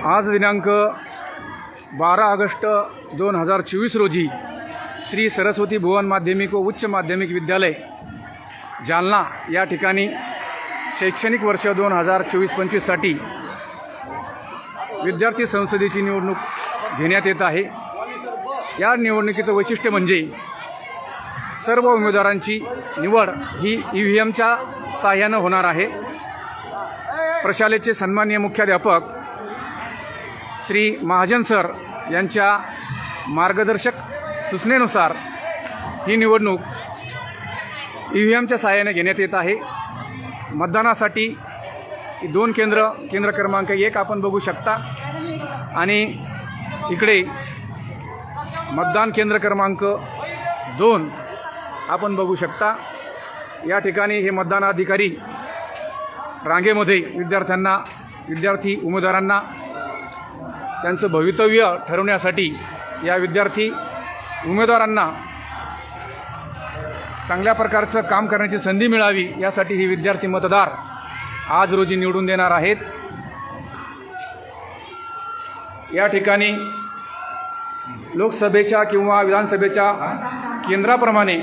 आज दिनांक बारा ऑगस्ट दोन हजार चोवीस रोजी श्री सरस्वती भुवन माध्यमिक व उच्च माध्यमिक विद्यालय जालना या ठिकाणी शैक्षणिक वर्ष दोन हजार चोवीस पंचवीससाठी विद्यार्थी संसदेची निवडणूक घेण्यात येत आहे. या निवडणुकीचं वैशिष्ट्य म्हणजे सर्व उमेदवारांची निवड ही ई व्ही एमच्या साह्यानं होणार आहे. प्रशालेचे सन्माननीय मुख्याध्यापक श्री महाजन सर यांच्या मार्गदर्शक सूचनेनुसार ही निवडणूक ई व्ही एमच्या सहाय्याने घेण्यात येत आहे. मतदानासाठी दोन केंद्र केंद्र क्रमांक एक आपण बघू शकता. आणि इकडे मतदान केंद्र क्रमांक दोन आपण बघू शकता. या ठिकाणी हे मतदान अधिकारी रांगेमध्ये विद्यार्थ्यांना विद्यार्थी उमेदवारांना त्यांचं भवितव्य ठरवण्यासाठी या विद्यार्थी उमेदवारांना चांगल्या प्रकारचं काम करण्याची संधी मिळावी यासाठी ही विद्यार्थी मतदार आज रोजी निवडून देणार आहेत. या ठिकाणी लोकसभेच्या किंवा विधानसभेच्या केंद्राप्रमाणे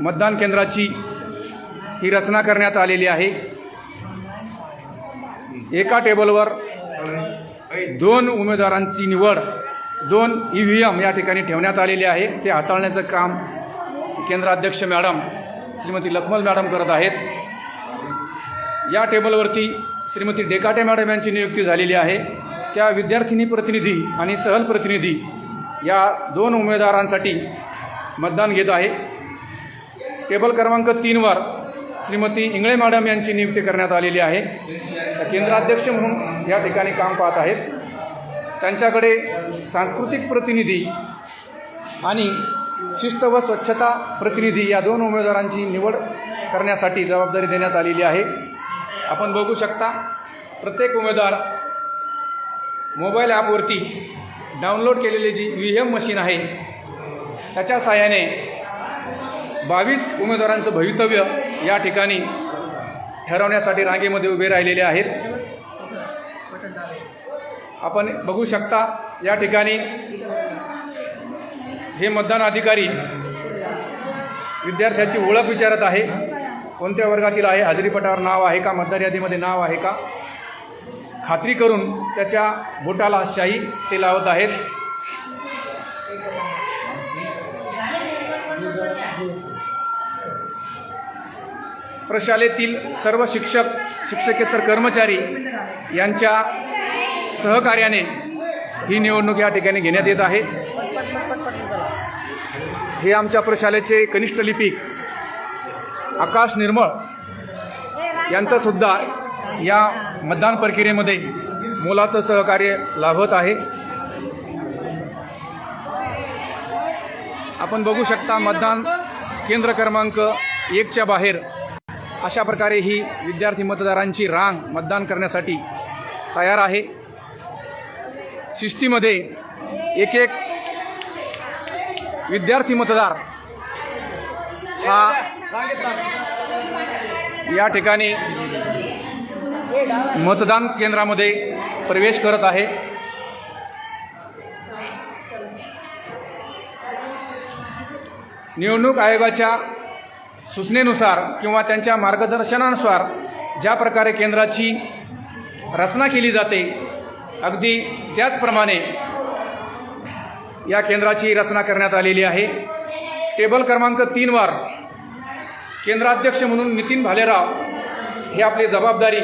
मतदान केंद्राची ही रचना करण्यात आलेली आहे. एका टेबलवर दोन उमेदवारांची निवड दोन ई व्ही एम या ठिकाणी ठेवण्यात आलेले आहे. ते हाताळण्याचं काम केंद्राध्यक्ष मॅडम श्रीमती लखमल मॅडम करत आहेत. या टेबलवरती श्रीमती डेकाटे मॅडम यांची नियुक्ती झालेली आहे. त्या विद्यार्थिनी प्रतिनिधी आणि सहल प्रतिनिधी या दोन उमेदवारांसाठी मतदान घेत आहे. टेबल क्रमांक तीनवर श्रीमती इंगळे मॅडम यांची नियुक्ती करण्यात आलेली आहे. केंद्राध्यक्ष म्हणून या ठिकाणी काम पाहत आहेत. त्यांच्याकडे सांस्कृतिक प्रतिनिधी आणि शिस्त व स्वच्छता प्रतिनिधी या दोन उमेदवारांची निवड करण्यासाठी जबाबदारी देण्यात आलेली आहे. आपण बघू शकता प्रत्येक उमेदवार मोबाईल ॲपवरती डाउनलोड केलेली जी व्ही एम मशीन आहे त्याच्या साहाय्याने बावीस उमेदवारांचं भवितव्य या ठिकाणी ठरवण्यासाठी रांगेमध्ये उभे राहिलेले आहेत. आपण बघू शकता या ठिकाणी हे मतदान अधिकारी विद्यार्थ्याची ओळख विचारत आहे. कोणत्या वर्गातील आहे? हजेरीपटावर नाव आहे का? मतदार यादीमध्ये नाव आहे का? खात्री करून त्याच्या बोटाला शाही ते लावत आहेत. प्रशालेतील सर्व शिक्षक शिक्षकेतर कर्मचारी यांच्या सहकार्याने ही निवडणूक या ठिकाणी घेण्यात येत आहे. हे आमच्या प्रशालेचे कनिष्ठ लिपिक आकाश निर्मळ यांचंसुद्धा या मतदान प्रक्रियेमध्ये मोलाचं सहकार्य लाभत आहे. आपण बघू शकता मतदान केंद्र क्रमांक एकच्या बाहेर अशा प्रकारे ही विद्यार्थी मतदारांची रांग मतदान करण्यासाठी तयार आहे. शिस्तीमध्ये एक एक विद्यार्थी मतदार हा या ठिकाणी मतदान केंद्रामध्ये प्रवेश करत आहे. निवडणूक आयोगाच्या सूचनेनुसार किंवा त्यांच्या मार्गदर्शनानुसार ज्या प्रकारे केंद्राची रचना केली जाते अगदी त्याचप्रमाणे या केंद्राची रचना करण्यात आलेली आहे. टेबल क्रमांक तीनवर केंद्राध्यक्ष म्हणून नितीन भालेराव हे आपली जबाबदारी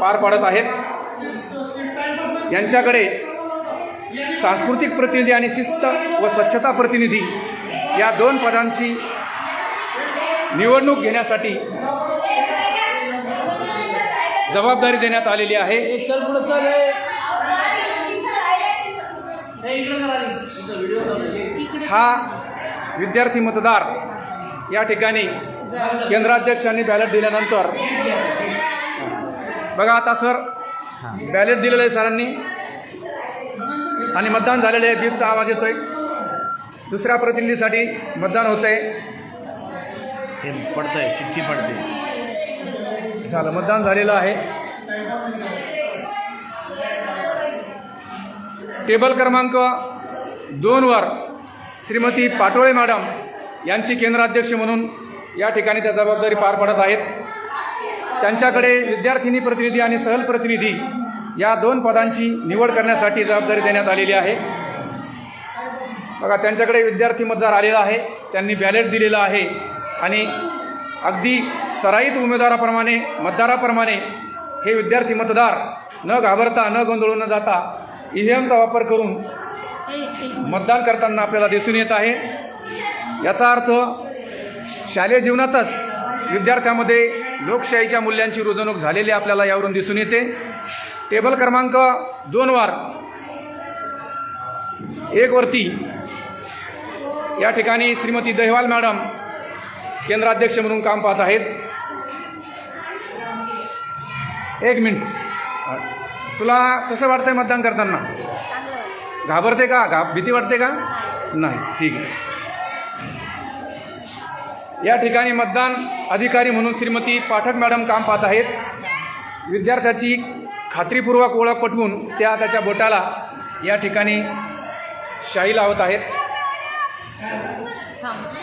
पार पाडत आहेत. यांच्याकडे सांस्कृतिक प्रतिनिधी आणि शिस्त व स्वच्छता प्रतिनिधी या दोन पदांची निवडणूक घेण्यासाठी जबाबदारी देण्यात आलेली आहे. हे. हे. हा विद्यार्थी मतदार या ठिकाणी केंद्राध्यक्षांनी बॅलेट दिल्यानंतर बघा आता सर बॅलेट दिलेलं आहे सरांनी आणि मतदान झालेलं आहे बीपचा आवाज येतोय. दुसऱ्या प्रतिनिधीसाठी मतदान होतंय. हे पडतंय चिठ्ठी पडते. झालं मतदान झालेलं आहे. टेबल क्रमांक दोनवर श्रीमती पाटोळे मॅडम यांची केंद्राध्यक्ष म्हणून या ठिकाणी त्या जबाबदारी पार पडत आहेत. त्यांच्याकडे विद्यार्थिनी प्रतिनिधी आणि सहल प्रतिनिधी या दोन पदांची निवड करण्यासाठी जबाबदारी देण्यात आलेली आहे. बघा त्यांच्याकडे विद्यार्थी मतदार आलेला आहे. त्यांनी बॅलेट दिलेलं आहे. आणि अगदी सराईत उमेदवाराप्रमाणे मतदाराप्रमाणे हे विद्यार्थी मतदार न घाबरता न गोंधळून न जाता ई व्ही एमचा वापर करून मतदान करताना आपल्याला दिसून येत आहे. याचा अर्थ शालेय जीवनातच विद्यार्थ्यामध्ये लोकशाहीच्या मूल्यांची रुजवणूक झालेली आपल्याला यावरून दिसून येते. टेबल क्रमांक दोनवर एक वरती या ठिकाणी श्रीमती दहिवाल मॅडम केंद्राध्यक्ष म्हणून काम पाहत आहेत. एक मिनिट. तुला कसं वाटतंय मतदान करताना? घाबरते का? घा भीती वाटते का? नाही. ठीक आहे. या ठिकाणी मतदान अधिकारी म्हणून श्रीमती पाठक मॅडम काम पाहत आहेत. विद्यार्थ्याची खात्रीपूर्वक ओळख पटवून त्या त्याच्या बोटाला या ठिकाणी शाही लावत आहेत. थांब.